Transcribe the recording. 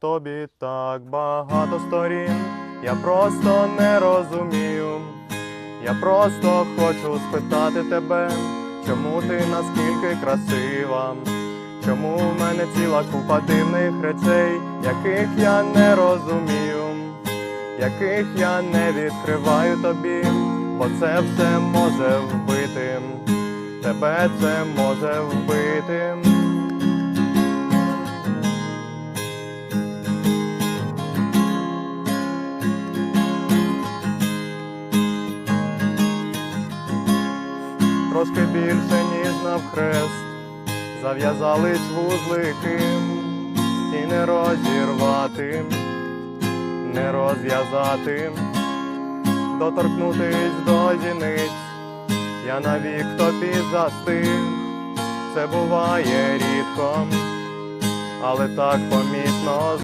тобі так багато сторін, я просто не розумію. Я просто хочу спитати тебе, чому ти наскільки красива, чому в мене ціла купа дивних речей, яких я не розумію, яких я не відкриваю тобі, бо це все може вбити, тебе це може вбити. Трошки більше, ніж навхрест, зав'язались вузлики і не розірвати, не розв'язати, доторкнутись до зіниць, я навік тобі застиг, це буває рідко, але так помітно